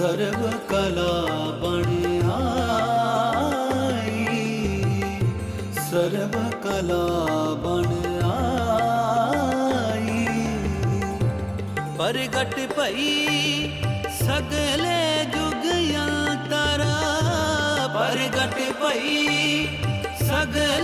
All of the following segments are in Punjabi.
ਸਰਬ ਕਲਾ ਬਣ ਆਈ ਸਰਬ ਕਲਾ ਬਣ ਆਈ ਪ੍ਰਗਟ ਭਈ ਸਗਲੇ ਜੁਗ ਅੰਤਰ ਪ੍ਰਗਟ ਭਈ ਸਗਲੇ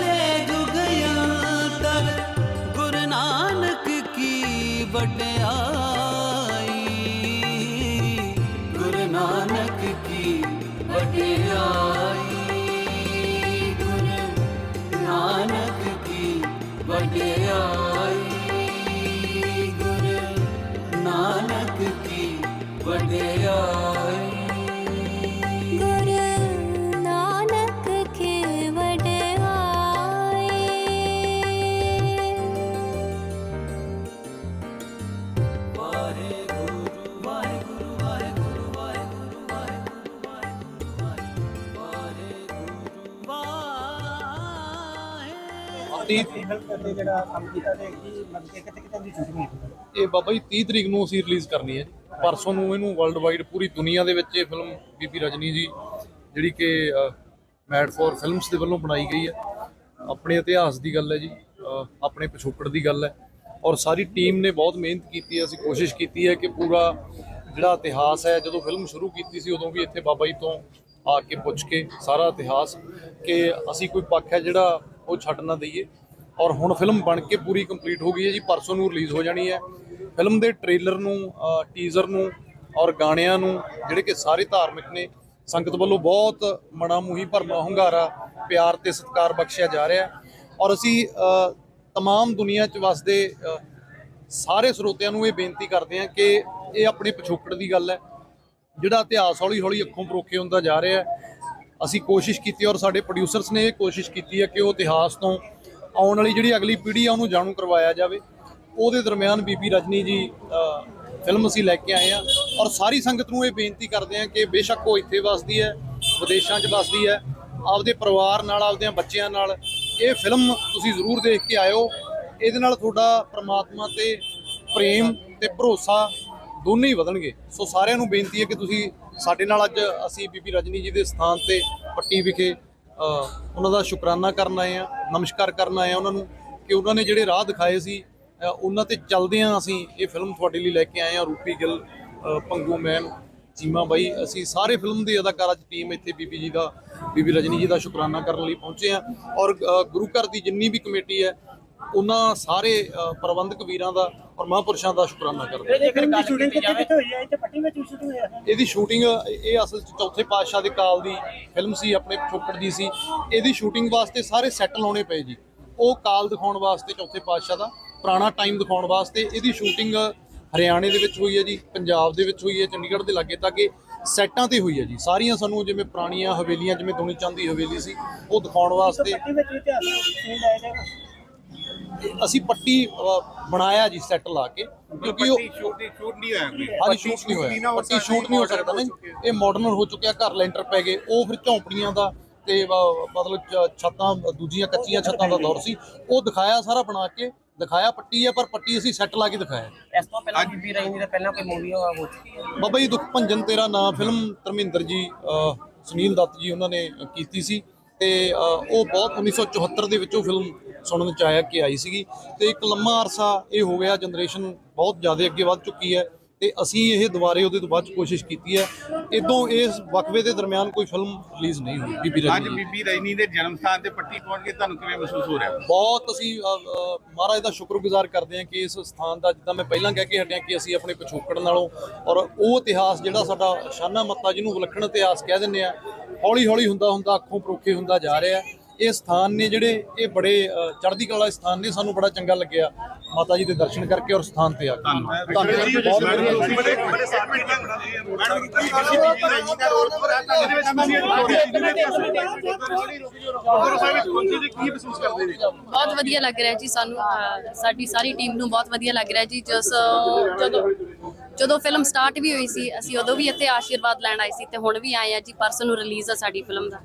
ਇਹ ਬਾਬਾ ਜੀ 30 ਤਰੀਕ ਨੂੰ ਅਸੀਂ ਰਿਲੀਜ਼ ਕਰਨੀ ਹੈ ਜੀ ਪਰਸੋਂ ਨੂੰ ਇਹਨੂੰ ਵਰਲਡ ਵਾਈਡ ਪੂਰੀ ਦੁਨੀਆ ਦੇ ਵਿੱਚ ਇਹ ਫਿਲਮ ਬੀਬੀ ਰਜਨੀ ਜੀ, ਜਿਹੜੀ ਕਿ ਮੈਡ ਫॉर ਫਿਲਮਸ ਦੇ ਵੱਲੋਂ ਬਣਾਈ ਗਈ ਹੈ। ਆਪਣੇ ਇਤਿਹਾਸ ਦੀ ਗੱਲ ਹੈ ਜੀ ਆਪਣੇ ਪਿਛੋਕੜ ਦੀ ਗੱਲ ਹੈ। ਔਰ ਸਾਰੀ ਟੀਮ ਨੇ ਬਹੁਤ ਮਿਹਨਤ ਕੀਤੀ ਹੈ, ਅਸੀਂ ਕੋਸ਼ਿਸ਼ ਕੀਤੀ ਹੈ ਕਿ ਪੂਰਾ ਜਿਹੜਾ ਇਤਿਹਾਸ ਹੈ, ਜਦੋਂ ਫਿਲਮ ਸ਼ੁਰੂ ਕੀਤੀ ਸੀ, ਉਦੋਂ ਵੀ ਇੱਥੇ ਬਾਬਾ ਜੀ ਤੋਂ ਆ ਕੇ ਪੁੱਛ ਕੇ ਸਾਰਾ ਇਤਿਹਾਸ ਕਿ ਅਸੀਂ ਕੋਈ ਪੱਖ ਹੈ ਜਿਹੜਾ ਉਹ ਛੱਡ ਨਾ ਦਈਏ। ਔਰ ਹੁਣ ਫਿਲਮ ਬਣ ਕੇ ਪੂਰੀ ਕੰਪਲੀਟ ਹੋ ਗਈ ਹੈ ਜੀ ਪਰਸੋਂ ਨੂੰ ਰਿਲੀਜ਼ ਹੋ ਜਾਣੀ ਹੈ। ਫਿਲਮ ਦੇ ਟ੍ਰੇਲਰ ਨੂੰ ਟੀਜ਼ਰ ਨੂੰ ਔਰ ਗਾਣਿਆਂ ਨੂੰ ਜਿਹੜੇ ਕਿ ਸਾਰੇ ਧਾਰਮਿਕ ਨੇ ਸੰਗਤ ਵੱਲੋਂ ਬਹੁਤ ਮਣਾ ਮੂਹੀ ਭਰਮਾ ਹੁੰਗਾਰਾ ਪਿਆਰ ਤੇ ਸਤਿਕਾਰ ਬਖਸ਼ਿਆ ਜਾ ਰਿਹਾ ਔਰ ਅਸੀਂ ਅ, ਤਮਾਮ ਦੁਨੀਆ 'ਚ ਵਸਦੇ ਸਾਰੇ ਸਰੋਤਿਆਂ ਨੂੰ ਇਹ ਬੇਨਤੀ ਕਰਦੇ ਹਾਂ ਕਿ ਇਹ ਆਪਣੇ ਪਿਛੋਕੜ ਦੀ ਗੱਲ ਹੈ। ਜਿਹੜਾ ਇਤਿਹਾਸ ਹੌਲੀ ਹੌਲੀ ਅੱਖੋਂ ਪਰੋਖੇ ਹੁੰਦਾ ਜਾ ਰਿਹਾ ਹੈ। ਅਸੀਂ ਕੋਸ਼ਿਸ਼ ਕੀਤੀ ਔਰ ਸਾਡੇ ਪ੍ਰੋਡਿਊਸਰਸ ਨੇ ਇਹ ਕੋਸ਼ਿਸ਼ ਕੀਤੀ ਹੈ ਕਿ ਉਹ ਇਤਿਹਾਸ ਤੋਂ ਆਉਣ ਵਾਲੀ ਜਿਹੜੀ ਅਗਲੀ ਪੀੜ੍ਹੀ ਆ, ਉਹਨੂੰ ਜਾਣੂ ਕਰਵਾਇਆ ਜਾਵੇ। ਉਹਦੇ ਦਰਮਿਆਨ ਬੀਬੀ ਰਜਨੀ ਜੀ ਫਿਲਮ ਅਸੀਂ ਲੈ ਕੇ ਆਏ ਆ। ਔਰ ਸਾਰੀ ਸੰਗਤ ਨੂੰ ਇਹ ਬੇਨਤੀ ਕਰਦੇ ਆ ਕਿ ਬੇਸ਼ੱਕ ਉਹ ਇੱਥੇ ਵਸਦੀ ਹੈ, ਵਿਦੇਸ਼ਾਂ 'ਚ ਵਸਦੀ ਹੈ, ਆਪਦੇ ਪਰਿਵਾਰ ਨਾਲ, ਆਪਦਿਆਂ ਬੱਚਿਆਂ ਨਾਲ। ਇਹ ਫਿਲਮ ਤੁਸੀਂ ਜ਼ਰੂਰ ਦੇਖ ਕੇ ਆਇਓ। ਇਹਦੇ ਨਾਲ ਤੁਹਾਡਾ ਪ੍ਰਮਾਤਮਾ ਤੇ ਪ੍ਰੇਮ ਤੇ ਭਰੋਸਾ ਦੋਨੇ ਹੀ ਵਧਣਗੇ। ਸੋ ਸਾਰਿਆਂ ਨੂੰ ਬੇਨਤੀ ਹੈ ਕਿ ਤੁਸੀਂ ਸਾਡੇ ਨਾਲ ਅੱਜ ਅਸੀਂ ਬੀਬੀ ਰਜਨੀ ਜੀ ਦੇ ਸਥਾਨ ਤੇ ਪੱਟੀ ਵਿਖੇ ਉਹਨਾਂ ਦਾ ਸ਼ੁਕਰਾਨਾ ਕਰਨ ਆਏ ਆ, ਨਮਸਕਾਰ ਕਰਨ ਆਏ ਆ ਉਹਨਾਂ ਨੂੰ ਕਿ ਉਹਨਾਂ ਨੇ ਜਿਹੜੇ ਰਾਹ ਦਿਖਾਏ ਸੀ ਉਹਨਾਂ ਤੇ ਚੱਲਦਿਆਂ ਅਸੀਂ ਇਹ ਫਿਲਮ ਤੁਹਾਡੇ ਲਈ ਲੈ ਕੇ ਆਏ ਆ, ਰੂਪੀ ਗਿੱਲ ਪੰਗੂ ਭੰਗੂ ਮੈਨ, ਚੀਮਾ ਬਾਈ, ਅਸੀਂ ਸਾਰੇ ਫਿਲਮ ਦੇ ਅਦਾਕਾਰਾ ਦੀ ਟੀਮ ਇੱਥੇ ਬੀਬੀ ਜੀ ਦਾ, ਬੀਬੀ ਰਜਨੀ ਜੀ ਦਾ ਸ਼ੁਕਰਾਨਾ ਕਰਨ ਲਈ ਪਹੁੰਚੇ ਆ। ਔਰ ਗੁਰੂ ਘਰ ਦੀ ਜਿੰਨੀ ਵੀ ਕਮੇਟੀ ਹੈ ਉਹਨਾਂ ਸਾਰੇ ਪ੍ਰਬੰਧਕ ਵੀਰਾਂ ਦਾ ਔਰ ਮਹਾਂਪੁਰਸ਼ਾਂ ਦਾ ਸ਼ੁਕਰਾਨਾ ਕਰਦੇ ਹਾਂ। ਇਹ ਫਿਲਮ ਦੀ ਸ਼ੂਟਿੰਗ ਕਿੱਥੇ ਕਿੱਥੇ ਹੋਈ ਹੈ ਇੱਥੇ ਪੱਟੀ ਵਿੱਚ ਸ਼ੂਟਿੰਗ ਹੋਈ ਹੈ ਇਹਦੀ ਸ਼ੂਟਿੰਗ ਇਹ ਅਸਲ 'ਚ ਚੌਥੇ ਪਾਤਸ਼ਾਹ ਦੇ ਕਾਲ ਦੀ ਫਿਲਮ ਸੀ ਆਪਣੇ ਪਿਛੋਕੜ ਦੀ ਸੀ। ਇਹਦੀ ਸ਼ੂਟਿੰਗ ਵਾਸਤੇ ਸਾਰੇ ਸੈੱਟ ਲਾਉਣੇ ਪਏ ਜੀ। ਉਹ ਕਾਲ ਦਿਖਾਉਣ ਵਾਸਤੇ ਚੌਥੇ ਪਾਤਸ਼ਾਹ ਦਾ ਪੁਰਾਣਾ ਟਾਈਮ ਦਿਖਾਉਣ ਵਾਸਤੇ ਇਹਦੀ ਸ਼ੂਟਿੰਗ ਹਰਿਆਣੇ ਦੇ ਵਿੱਚ ਹੋਈ ਹੈ ਜੀ ਪੰਜਾਬ ਦੇ ਵਿੱਚ ਹੋਈ ਹੈ ਚੰਡੀਗੜ੍ਹ ਦੇ ਲਾਗੇ ਤੱਕ ਸੈੱਟਾਂ ਤੇ ਹੋਈ ਹੈ ਜੀ। ਸਾਰੀਆਂ ਸਾਨੂੰ ਜਿਵੇਂ ਪੁਰਾਣੀਆਂ ਹਵੇਲੀਆਂ ਜਿਵੇਂ ਦੁਨੀ ਚੰਦ ਦੀ ਹਵੇਲੀ ਸੀ ਉਹ ਦਿਖਾਉਣ ਵਾਸਤੇ ਪੱਟੀ ਵਿੱਚ ਇਤਿਹਾਸ ਸੀਨ ਆਏ ਨੇ ਅਸੀਂ ਪੱਟੀ ਬਣਾਇਆ ਜੀ ਸੈੱਟ ਲਾ ਕੇ ਕਿਉਂਕਿ ਉਹ ਸ਼ੂਟ ਨਹੀਂ ਹੋਇਆ ਕੋਈ। ਹਾਂਜੀ ਸ਼ੂਟ ਨਹੀਂ ਹੋਇਆ। ਪੱਟੀ ਸ਼ੂਟ ਨਹੀਂ ਹੋ ਸਕਦਾ ਨਾ। ਇਹ ਮਾਡਰਨ ਹੋ ਚੁੱਕਿਆ ਘਰ ਲੈਂਟਰ ਪੈ ਗਏ ਉਹ ਫਿਰ ਝੌਂਪੜੀਆਂ ਦਾ ਤੇ ਮਤਲਬ ਛੱਤਾਂ ਦੂਜੀਆਂ ਕੱਚੀਆਂ ਛੱਤਾਂ ਦਾ ਦੌਰ ਸੀ। ਉਹ ਦਿਖਾਇਆ ਸਾਰਾ ਬਣਾ ਕੇ ਦਿਖਾਇਆ ਪੱਟੀ ਹੈ ਪਰ ਪੱਟੀ ਅਸੀਂ ਸੈੱਟ ਲਾ ਕੇ ਦਿਖਾਇਆ। ਇਸ ਤੋਂ ਪਹਿਲਾਂ ਬੀਬੀ ਰਜਨੀ ਦਾ ਪਹਿਲਾਂ ਕੋਈ ਮੂਵੀ ਹੋ ਚੁੱਕੀ ਹੈ? ਬਾਬਾ ਜੀ ਦੁੱਖ ਭੰਜਨ ਤੇਰਾ ਨਾਂ ਫਿਲਮ ਧਰਮਿੰਦਰ ਜੀ ਸੁਨੀਲ ਦੱਤ ਜੀ ਉਹਨਾਂ ਨੇ ਕੀਤੀ ਸੀ। ਤੇ ਉਹ ਬਹੁਤ 1974 ਦੇ ਵਿੱਚ ਉਹ ਫਿਲਮ ਸੁਣਨ ਚ ਆਇਆ ਕਿ ਆਈ ਸੀਗੀ ਤੇ ਇੱਕ ਲੰਮਾ ਅਰਸਾ ਇਹ ਹੋ ਗਿਆ ਜਨਰੇਸ਼ਨ ਬਹੁਤ ਜ਼ਿਆਦਾ ਅੱਗੇ ਵੱਧ ਚੁੱਕੀ ਹੈ ਤੇ ਅਸੀਂ ਇਹ ਦੁਬਾਰੇ ਉਹਦੇ ਤੋਂ ਬਾਅਦ ਕੋਸ਼ਿਸ਼ ਕੀਤੀ ਹੈ। ਇਦੋਂ ਇਸ ਵਕਫੇ ਦੇ ਦਰਮਿਆਨ ਕੋਈ ਫਿਲਮ ਰਿਲੀਜ਼ ਨਹੀਂ ਹੋਈ ਬੀਬੀ ਅੱਜ ਰਜਨੀ ਦੀ। ਬੀਬੀ ਰਜਨੀ ਦੇ ਜਨਮ ਸਥਾਨ ਤੇ ਪੱਟੀ ਪਹੁੰਚ ਕੇ ਤੁਹਾਨੂੰ ਕਿਵੇਂ ਮਹਿਸੂਸ ਹੋ ਰਿਹਾ? ਬਹੁਤ ਅਸੀਂ ਮਹਾਰਾਜ ਦਾ ਸ਼ੁਕਰਗੁਜ਼ਾਰ ਕਰਦੇ ਹਾਂ ਕਿ ਇਸ ਸਥਾਨ ਦਾ ਜਿੱਦਾਂ ਮੈਂ ਪਹਿਲਾਂ ਕਹਿ ਕੇ ਹਟਿਆ ਕਿ ਅਸੀਂ ਆਪਣੇ ਪਿਛੋਕੜ ਨਾਲੋਂ ਔਰ ਉਹ ਇਤਿਹਾਸ ਜਿਹੜਾ ਸਾਡਾ ਸ਼ਾਨਾ ਮੱਤਾ ਜਿਹਨੂੰ ਵਿਲੱਖਣ ਇਤਿਹਾਸ ਕਹਿ ਦਿੰਦੇ ਆ ਹੌਲੀ ਹੌਲੀ ਹੁੰਦਾ ਹੁੰਦਾ ਅੱਖੋਂ ਪਰੋਖੇ ਹੁੰਦਾ ਜਾ ਰਿਹਾ। ਇਹ ਸਥਾਨ ਨੇ ਜਿਹੜੇ ਇਹ ਬੜੇ ਚੜ੍ਹਦੀ ਕਲਾ ਸਥਾਨ ਨੇ ਸਾਨੂੰ ਬੜਾ ਚੰਗਾ ਲੱਗਿਆ ਮਾਤਾ ਜੀ ਦੇ ਦਰਸ਼ਨ ਕਰਕੇ ਔਰ ਸਥਾਨ ਤੇ ਆ ਕੇ। ਧੰਨਵਾਦ। ਬਹੁਤ ਬਹੁਤ ਵਧੀਆ ਲੱਗ ਰਿਹਾ ਜੀ ਸਾਨੂੰ ਸਾਡੀ ਸਾਰੀ ਟੀਮ ਨੂੰ ਬਹੁਤ ਵਧੀਆ ਲੱਗ ਰਿਹਾ ਜੀ। ਜਸ ਜਦੋਂ ਜਦੋਂ ਫਿਲਮ ਸਟਾਰਟ ਵੀ ਹੋਈ ਸੀ ਅਸੀਂ ਉਦੋਂ ਵੀ ਇੱਥੇ ਆਸ਼ੀਰਵਾਦ ਲੈਣ ਆਏ ਸੀ ਤੇ ਹੁਣ ਵੀ ਆਏ ਆ ਜੀ ਪਰਸੋਂ ਨੂੰ ਰਿਲੀਜ਼ ਆ ਸਾਡੀ ਫਿਲਮ ਦਾ।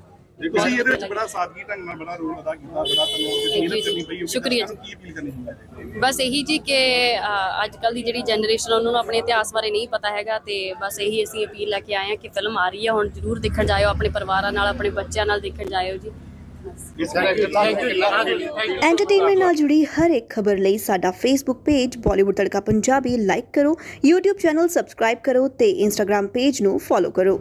ਤੁਸੀਂ ਇਹਦੇ ਵਿੱਚ ਬੜਾ ਸਾਦਗੀ ਢੰਗ ਨਾਲ ਬੜਾ ਰੋਲ ਅਦਾ ਕੀਤਾ ਬੜਾ ਤੁਹਾਨੂੰ Thank you ਮਿਹਨਤ ਕਰਨੀ ਜੀ। ਪਈ ਹੋਊਗੀ। ਸ਼ੁਕਰੀਆ ਤੁਹਾਨੂੰ ਕੀ ਅਪੀਲ ਕਰਨੀ ਚਾਹੁੰਦੇ ਬਸ ਇਹੀ ਜੀ ਕਿ ਅ, ਅੱਜ ਕੱਲ ਦੀ ਜਿਹੜੀ ਜਨਰੇਸ਼ਨ ਉਹਨਾਂ ਨੂੰ ਆਪਣੇ ਇਤਿਹਾਸ ਬਾਰੇ ਨਹੀਂ ਪਤਾ ਹੈਗਾ ਤੇ ਬਸ ਇਹੀ ਅਸੀਂ ਅਪੀਲ ਲੈ ਕੇ ਆਏ ਹਾਂ ਕਿ ਫਿਲਮ ਆ ਰਹੀ ਹੈ ਹੁਣ ਜ਼ਰੂਰ ਦੇਖਣ ਜਾਇਓ ਆਪਣੇ ਪਰਿਵਾਰਾਂ ਨਾਲ ਆਪਣੇ ਬੱਚਿਆਂ ਨਾਲ ਦੇਖਣ ਜਾਇਓ ਜੀ ਬਸ ਐਂਟਰਟੇਨਮੈਂਟ ਨਾਲ ਜੁੜੀ ਹਰ ਇੱਕ ਖਬਰ ਲਈ ਸਾਡਾ Facebook page Bollywood Tadka Punjabi like ਕਰੋ YouTube ਚੈਨਲ ਸਬਸਕ੍ਰਾਈਬ ਕਰੋ ਤੇ Instagram ਪੇਜ ਨੂੰ ਫੋਲੋ ਕਰੋ